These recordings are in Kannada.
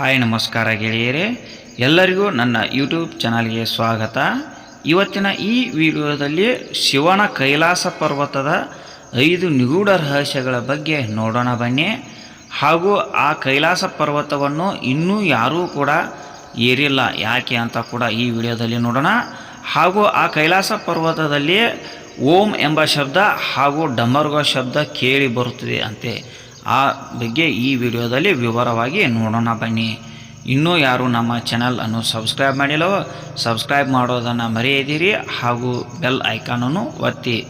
ಹಾಯ್, ನಮಸ್ಕಾರ ಗೆಳೆಯರೇ. ಎಲ್ಲರಿಗೂ ನನ್ನ ಯೂಟ್ಯೂಬ್ ಚಾನಲ್ಗೆ ಸ್ವಾಗತ. ಇವತ್ತಿನ ಈ ವಿಡಿಯೋದಲ್ಲಿ ಶಿವನ ಕೈಲಾಸ ಪರ್ವತದ ಐದು ನಿಗೂಢ ರಹಸ್ಯಗಳ ಬಗ್ಗೆ ನೋಡೋಣ ಬನ್ನಿ. ಹಾಗೂ ಆ ಕೈಲಾಸ ಪರ್ವತವನ್ನು ಇನ್ನೂ ಯಾರೂ ಕೂಡ ಏರಿಲ್ಲ. ಯಾಕೆ ಅಂತ ಕೂಡ ಈ ವಿಡಿಯೋದಲ್ಲಿ ನೋಡೋಣ. ಹಾಗೂ ಆ ಕೈಲಾಸ ಪರ್ವತದಲ್ಲಿ ಓಂ ಎಂಬ ಶಬ್ದ ಹಾಗೂ ಡಮರ್ಗ ಶಬ್ದ ಕೇಳಿ ಬರುತ್ತದೆ ಅಂತೆ. ಆ ಬಗ್ಗೆ ಈ ವಿಡಿಯೋದಲ್ಲಿ ವಿವರವಾಗಿ ನೋಡೋಣ ಬನ್ನಿ. ಇನ್ನೂ ಯಾರು ನಮ್ಮ ಚಾನಲ್ ಅನ್ನು ಸಬ್ಸ್ಕ್ರೈಬ್ ಮಾಡಿಲ್ಲವೋ, ಸಬ್ಸ್ಕ್ರೈಬ್ ಮಾಡೋದನ್ನು ಮರೆಯದಿರಿ ಹಾಗೂ ಬೆಲ್ ಐಕಾನನ್ನು ಒತ್ತಿ.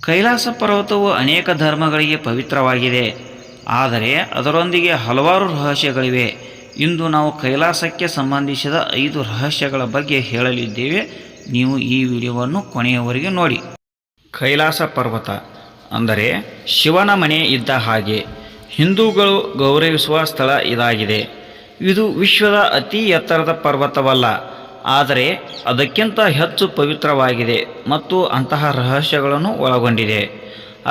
ಕೈಲಾಸ ಪರ್ವತವು ಅನೇಕ ಧರ್ಮಗಳಿಗೆ ಪವಿತ್ರವಾಗಿದೆ. ಆದರೆ ಅದರೊಂದಿಗೆ ಹಲವಾರು ರಹಸ್ಯಗಳಿವೆ. ಇಂದು ನಾವು ಕೈಲಾಸಕ್ಕೆ ಸಂಬಂಧಿಸಿದ ಐದು ರಹಸ್ಯಗಳ ಬಗ್ಗೆ ಹೇಳಲಿದ್ದೇವೆ. ನೀವು ಈ ವಿಡಿಯೋವನ್ನು ಕೊನೆಯವರೆಗೆ ನೋಡಿ. ಕೈಲಾಸ ಪರ್ವತ. ಅಂದರೆ ಶಿವನ ಮನೆ ಇದ್ದ ಹಾಗೆ ಹಿಂದೂಗಳು ಗೌರವಿಸುವ ಸ್ಥಳ ಇದಾಗಿದೆ. ಇದು ವಿಶ್ವದ ಅತಿ ಎತ್ತರದ ಪರ್ವತವಲ್ಲ, ಆದರೆ ಅದಕ್ಕಿಂತ ಹೆಚ್ಚು ಪವಿತ್ರವಾಗಿದೆ ಮತ್ತು ಅಂತಹ ರಹಸ್ಯಗಳನ್ನು ಒಳಗೊಂಡಿದೆ.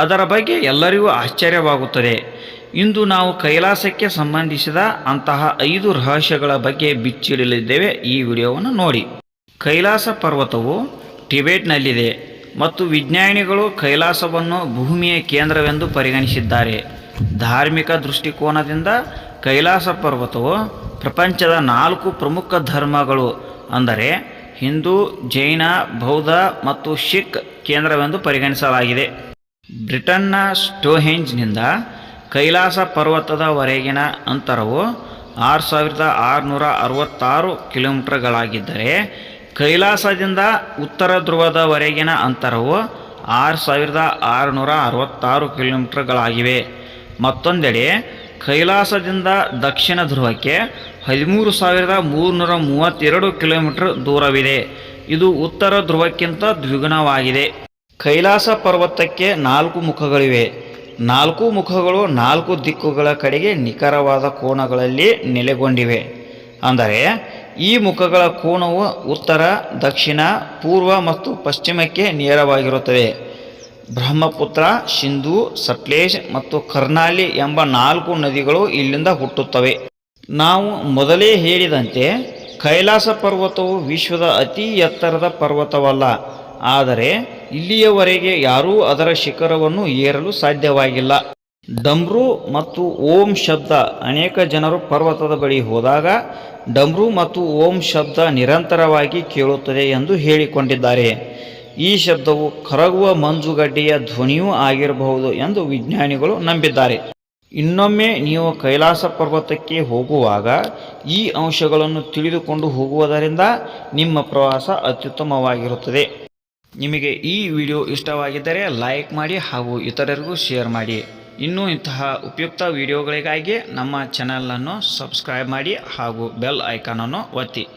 ಅದರ ಬಗ್ಗೆ ಎಲ್ಲರಿಗೂ ಆಶ್ಚರ್ಯವಾಗುತ್ತದೆ. ಇಂದು ನಾವು ಕೈಲಾಸಕ್ಕೆ ಸಂಬಂಧಿಸಿದ ಅಂತಹ ಐದು ರಹಸ್ಯಗಳ ಬಗ್ಗೆ ಬಿಚ್ಚಿಡಲಿದ್ದೇವೆ ಈ ವಿಡಿಯೋವನ್ನು ನೋಡಿ. ಕೈಲಾಸ ಪರ್ವತವು ಟಿಬೆಟ್ನಲ್ಲಿದೆ. ಮತ್ತು ವಿಜ್ಞಾನಿಗಳು ಕೈಲಾಸವನ್ನು ಭೂಮಿಯ ಕೇಂದ್ರವೆಂದು ಪರಿಗಣಿಸಿದ್ದಾರೆ. ಧಾರ್ಮಿಕ ದೃಷ್ಟಿಕೋನದಿಂದ ಕೈಲಾಸ ಪರ್ವತವು ಪ್ರಪಂಚದ ನಾಲ್ಕು ಪ್ರಮುಖ ಧರ್ಮಗಳು ಅಂದರೆ ಹಿಂದೂ, ಜೈನ, ಬೌದ್ಧ ಮತ್ತು ಶಿಖ್ ಕೇಂದ್ರವೆಂದು ಪರಿಗಣಿಸಲಾಗಿದೆ. ಬ್ರಿಟನ್ನ ಸ್ಟೋಹೆಂಜ್ನಿಂದ ಕೈಲಾಸ ಪರ್ವತದವರೆಗಿನ ಅಂತರವು ಆರು ಸಾವಿರದ ಆರುನೂರ ಅರವತ್ತಾರು ಕಿಲೋಮೀಟರ್ಗಳಾಗಿದ್ದರೆ ಕೈಲಾಸದಿಂದ ಉತ್ತರ ಧ್ರುವದವರೆಗಿನ ಅಂತರವು ಆರು ಸಾವಿರದ ಆರುನೂರ ಅರವತ್ತಾರು ಕಿಲೋಮೀಟರ್ಗಳಾಗಿವೆ. ಮತ್ತೊಂದೆಡೆ ಕೈಲಾಸದಿಂದ ದಕ್ಷಿಣ ಧ್ರುವಕ್ಕೆ ಹದಿಮೂರು ಸಾವಿರದ ಮೂರುನೂರ ಮೂವತ್ತೆರಡು ಕಿಲೋಮೀಟರ್ ದೂರವಿದೆ. ಇದು ಉತ್ತರ ಧ್ರುವಕ್ಕಿಂತ ದ್ವಿಗುಣವಾಗಿದೆ. ಕೈಲಾಸ ಪರ್ವತಕ್ಕೆ ನಾಲ್ಕು ಮುಖಗಳಿವೆ. ನಾಲ್ಕು ಮುಖಗಳು ನಾಲ್ಕು ದಿಕ್ಕುಗಳ ಕಡೆಗೆ ನಿಖರವಾದ ಕೋಣಗಳಲ್ಲಿ ನೆಲೆಗೊಂಡಿವೆ. ಅಂದರೆ ಈ ಮುಖಗಳ ಕೋನವು ಉತ್ತರ, ದಕ್ಷಿಣ, ಪೂರ್ವ ಮತ್ತು ಪಶ್ಚಿಮಕ್ಕೆ ನೇರವಾಗಿರುತ್ತದೆ ಬ್ರಹ್ಮಪುತ್ರ, ಸಿಂಧು, ಸಟ್ಲೇಜ್ ಮತ್ತು ಕರ್ನಾಲಿ ಎಂಬ ನಾಲ್ಕು ನದಿಗಳು ಇಲ್ಲಿಂದ ಹುಟ್ಟುತ್ತವೆ. ನಾವು ಮೊದಲೇ ಹೇಳಿದಂತೆ ಕೈಲಾಸ ಪರ್ವತವು ವಿಶ್ವದ ಅತಿ ಎತ್ತರದ ಪರ್ವತವಲ್ಲ. ಆದರೆ ಇಲ್ಲಿಯವರೆಗೆ ಯಾರೂ ಅದರ ಶಿಖರವನ್ನು ಏರಲು ಸಾಧ್ಯವಾಗಿಲ್ಲ. ಡಮ್ರು ಮತ್ತು ಓಂ ಶಬ್ದ ಅನೇಕ ಜನರು ಪರ್ವತದ ಬಳಿ ಹೋದಾಗ ಡಮ್ರು ಮತ್ತು ಓಂ ಶಬ್ದ ನಿರಂತರವಾಗಿ ಕೇಳುತ್ತದೆ ಎಂದು ಹೇಳಿಕೊಂಡಿದ್ದಾರೆ. ಈ ಶಬ್ದವು ಕರಗುವ ಮಂಜುಗಡ್ಡೆಯ ಧ್ವನಿಯೂ ಆಗಿರಬಹುದು ಎಂದು ವಿಜ್ಞಾನಿಗಳು ನಂಬಿದ್ದಾರೆ. ಇನ್ನೊಮ್ಮೆ ನೀವು ಕೈಲಾಸ ಪರ್ವತಕ್ಕೆ ಹೋಗುವಾಗ ಈ ಅಂಶಗಳನ್ನು ತಿಳಿದುಕೊಂಡು ಹೋಗುವುದರಿಂದ ನಿಮ್ಮ ಪ್ರವಾಸ ಅತ್ಯುತ್ತಮವಾಗಿರುತ್ತದೆ. ನಿಮಗೆ ಈ ವಿಡಿಯೋ ಇಷ್ಟವಾಗಿದ್ದರೆ ಲೈಕ್ ಮಾಡಿ ಹಾಗೂ ಇತರರಿಗೂ ಶೇರ್ ಮಾಡಿ. ಇನ್ನೂ ಇಂತಹ ಉಪಯುಕ್ತ ವಿಡಿಯೋಗಳಿಗಾಗಿ ನಮ್ಮ ಚಾನಲನ್ನು ಸಬ್ಸ್ಕ್ರೈಬ್ ಮಾಡಿ ಹಾಗೂ ಬೆಲ್ ಐಕಾನನ್ನು ಒತ್ತಿ.